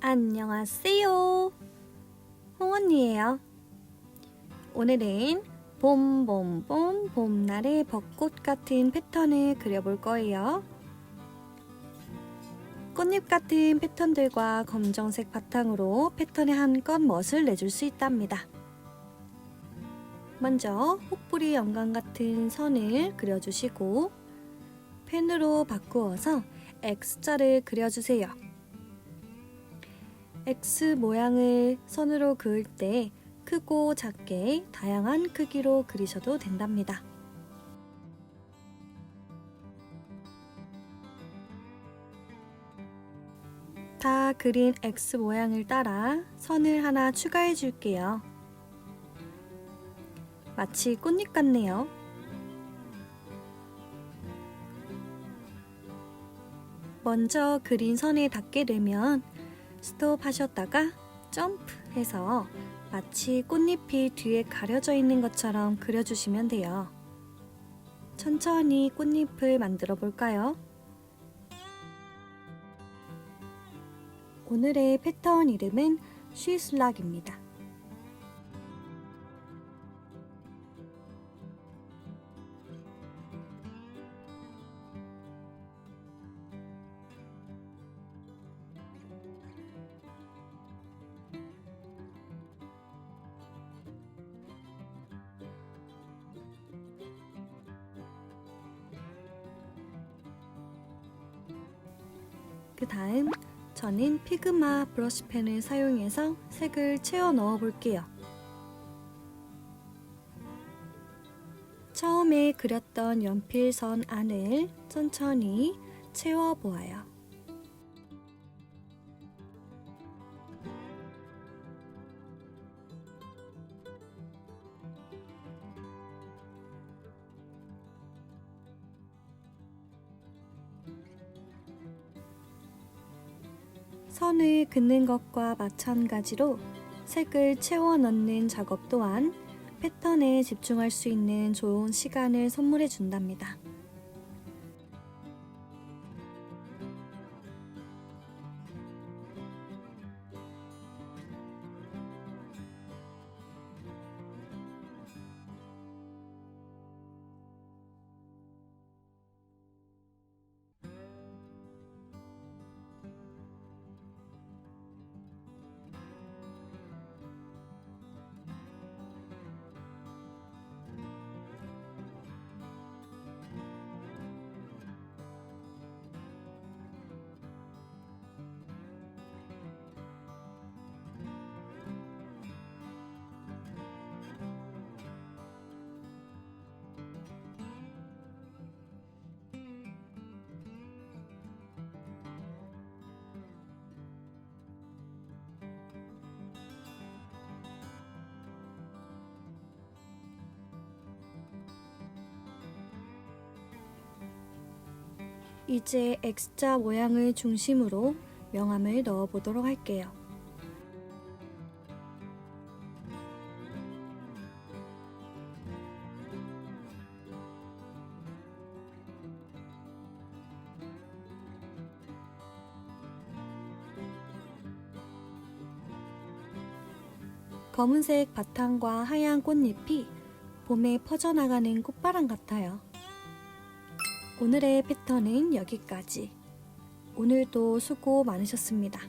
안녕하세요. 홍언니예요. 오늘은 봄봄봄 봄날의 벚꽃 같은 패턴을 그려볼 거예요. 꽃잎 같은 패턴들과 검정색 바탕으로 패턴의 한껏 멋을 내줄 수 있답니다. 먼저 혹부리 연간 같은 선을 그려주시고 펜으로 바꾸어서 X자를 그려주세요. X 모양을 선으로 그을 때 크고 작게 다양한 크기로 그리셔도 된답니다. 다 그린 X 모양을 따라 선을 하나 추가해 줄게요. 마치 꽃잎 같네요. 먼저 그린 선에 닿게 되면 스톱 하셨다가 점프 해서 마치 꽃잎이 뒤에 가려져 있는 것처럼 그려주시면 돼요. 천천히 꽃잎을 만들어 볼까요? 오늘의 패턴 이름은 쉬슬락입니다. 그 다음 저는 피그마 브러쉬펜을 사용해서 색을 채워 넣어 볼게요. 처음에 그렸던 연필선 안을 천천히 채워 보아요. 선을 긋는 것과 마찬가지로 색을 채워 넣는 작업 또한 패턴에 집중할 수 있는 좋은 시간을 선물해 준답니다. 이제 X자 모양을 중심으로 명암을 넣어 보도록 할게요. 검은색 바탕과 하얀 꽃잎이 봄에 퍼져나가는 꽃바람 같아요. 오늘의 패턴은 여기까지. 오늘도 수고 많으셨습니다.